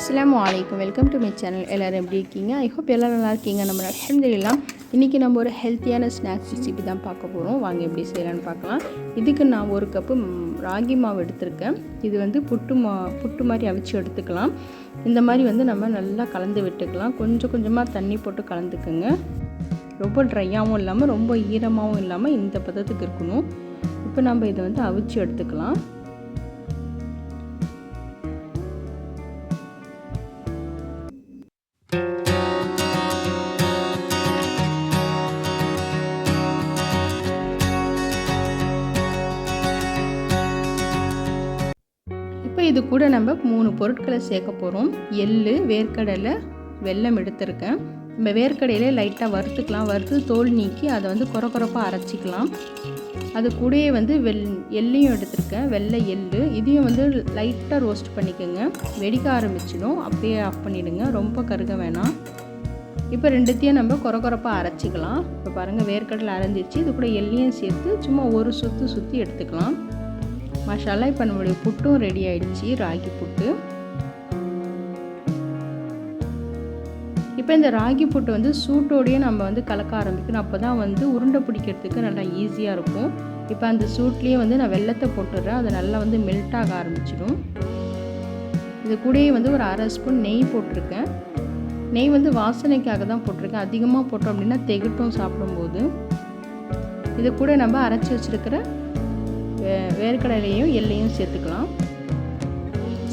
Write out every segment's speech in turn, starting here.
அஸ்லாம் வலைக்கம் welcome to my channel எல்லோரும் எப்படி இருக்கீங்க? ஐ ஹோப் எல்லோரும் நல்லா இருக்கீங்க. நம்ம அலமதுல்லாம் இன்றைக்கி நம்ம ஒரு ஹெல்த்தியான ஸ்நாக்ஸ் ரெசிபி தான் பார்க்க போகிறோம் வாங்க எப்படி செய்யலான்னு பார்க்கலாம். இதுக்கு நான் ஒரு கப்பு ராகி மாவு எடுத்திருக்கேன். இது வந்து புட்டு மா புட்டு மாதிரி அவிச்சு எடுத்துக்கலாம். இந்த மாதிரி வந்து நம்ம நல்லா கலந்து விட்டுக்கலாம். கொஞ்சம் கொஞ்சமாக தண்ணி போட்டு கலந்துக்குங்க. ரொம்ப ட்ரையாகவும் இல்லாமல் ரொம்ப ஈரமாகவும் இல்லாமல் இந்த பதத்துக்கு இருக்கணும். இப்போ நம்ம இதை வந்து அவிச்சு எடுத்துக்கலாம். இப்போ இது கூட நம்ம மூணு பொருட்களை சேர்க்க போகிறோம் எள் வேர்க்கடலை வெல்லம் எடுத்திருக்கேன். நம்ம வேர்க்கடையிலே லைட்டாக வறுத்துக்கலாம். வறுத்து தோல் நீக்கி அதை வந்து குறக்குறப்பாக அரைச்சிக்கலாம். அது கூடயே வந்து வெள் எள்ளையும் எடுத்திருக்கேன். வெள்ளை எள்ளு. இதையும் வந்து லைட்டாக ரோஸ்ட் பண்ணிக்கோங்க. வெடிக்க ஆரம்பிச்சிடும். அப்படியே ஆஃப் பண்ணிவிடுங்க ரொம்ப கருக வேணாம். இப்போ ரெண்டுத்தையும் நம்ம குறக்குறப்பாக அரைச்சிக்கலாம். இப்போ பாருங்கள் வேர்க்கடலை அரைஞ்சிச்சு இது கூட எள்ளையும் சேர்த்து சும்மா ஒரு சுற்று சுற்றி எடுத்துக்கலாம். மசாலா இப்போ நம்மளுடைய புட்டும் ரெடி ஆயிடுச்சு ராகி புட்டு. இப்போ இந்த ராகி புட்டு வந்து சூட்டோடையே நம்ம வந்து கலக்க ஆரம்பிக்கணும். அப்போ தான் வந்து உருண்டை பிடிக்கிறதுக்கு நல்லா ஈஸியாக இருக்கும். இப்போ அந்த சூட்லேயே வந்து நான் வெள்ளத்தை போட்டுடுறேன். அது நல்லா வந்து மெல்ட் ஆக ஆரம்பிச்சிடும். இது கூடயே வந்து ஒரு அரை ஸ்பூன் நெய் போட்டிருக்கேன். நெய் வந்து வாசனைக்காக தான் போட்டிருக்கேன். அதிகமாக போட்டோம் அப்படின்னா திகட்டும் சாப்பிடும்போது. இது கூட நம்ம அரைச்சி வச்சுருக்கிற வே வேர்க்கடலையும் எள்ளையும் சேர்த்துக்கலாம்.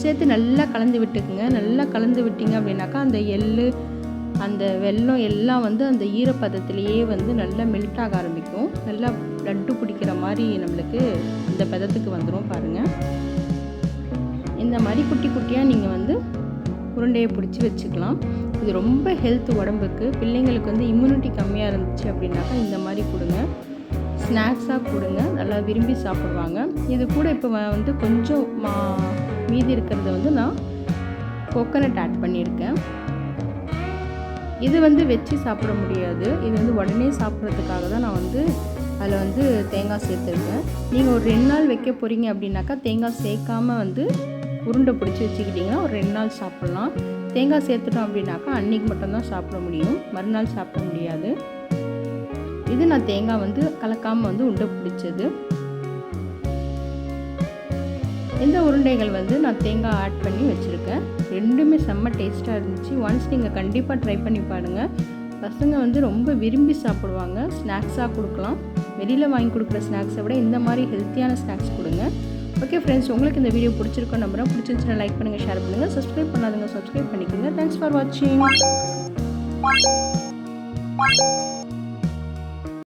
சேர்த்து நல்லா கலந்து விட்டுக்குங்க. நல்லா கலந்து விட்டீங்க அப்படின்னாக்கா அந்த எள்ளு அந்த வெல்லம் எல்லாம் வந்து அந்த ஈரப்பதத்திலேயே வந்து நல்லா மெல்ட் ஆக ஆரம்பிக்கும். நல்லா லட்டு பிடிக்கிற மாதிரி நம்மளுக்கு அந்த பதத்துக்கு வந்துடும் பாருங்கள் இந்த மாதிரி குட்டி குட்டியாக நீங்கள் வந்து உருண்டையை பிடிச்சி வச்சுக்கலாம். இது ரொம்ப ஹெல்த் உடம்புக்கு. பிள்ளைங்களுக்கு வந்து இம்யூனிட்டி கம்மியாக இருந்துச்சு அப்படின்னாக்கா இந்த மாதிரி கொடுங்க. ஸ்நாக்ஸாக கொடுங்க. நல்லா விரும்பி சாப்பிடுவாங்க. இது கூட இப்போ வந்து கொஞ்சம் மா மீதி இருக்கிறத வந்து நான் கோகனட் ஆட் பண்ணியிருக்கேன். இது வந்து வச்சு சாப்பிட முடியாது. இது வந்து உடனே சாப்பிட்றதுக்காக தான் நான் வந்து அதில் வந்து தேங்காய் சேர்த்துருக்கேன். நீங்கள் ஒரு ரெண்டு நாள் வைக்க போகிறீங்க அப்படின்னாக்கா தேங்காய் சேர்க்காம வந்து உருண்டை பிடிச்சி வச்சுக்கிட்டிங்கன்னா ஒரு ரெண்டு நாள் சாப்பிட்லாம். தேங்காய் சேர்த்துட்டோம் அப்படின்னாக்கா அன்றைக்கி மட்டும்தான் சாப்பிட முடியும். மறுநாள் சாப்பிட முடியாது. இது நான் தேங்காய் வந்து கலக்காமல் வந்து உண்டை பிடிச்சது. இந்த உருண்டைகள் வந்து நான் தேங்காய் ஆட் பண்ணி வச்சுருக்கேன். ரெண்டுமே செம்ம டேஸ்ட்டாக இருந்துச்சு. ஒன்ஸ் நீங்கள் கண்டிப்பாக ட்ரை பண்ணி பாருங்கள் பசங்க வந்து ரொம்ப விரும்பி சாப்பிடுவாங்க. ஸ்நாக்ஸாக கொடுக்கலாம். வெளியில் வாங்கி கொடுக்குற ஸ்நாக்ஸை விட இந்த மாதிரி ஹெல்த்தியான ஸ்நாக்ஸ் கொடுங்க. ஓகே ஃப்ரெண்ட்ஸ் உங்களுக்கு இந்த வீடியோ பிடிச்சிருக்கோம் நம்புறேன். பிடிச்சிருந்துச்சுன்னா லைக் பண்ணுங்கள் ஷேர் பண்ணுங்கள் சப்ஸ்கிரைப் பண்ணாதுங்க சப்ஸ்கிரைப் பண்ணிக்கோங்க. தேங்க்ஸ் ஃபார் வாட்சிங்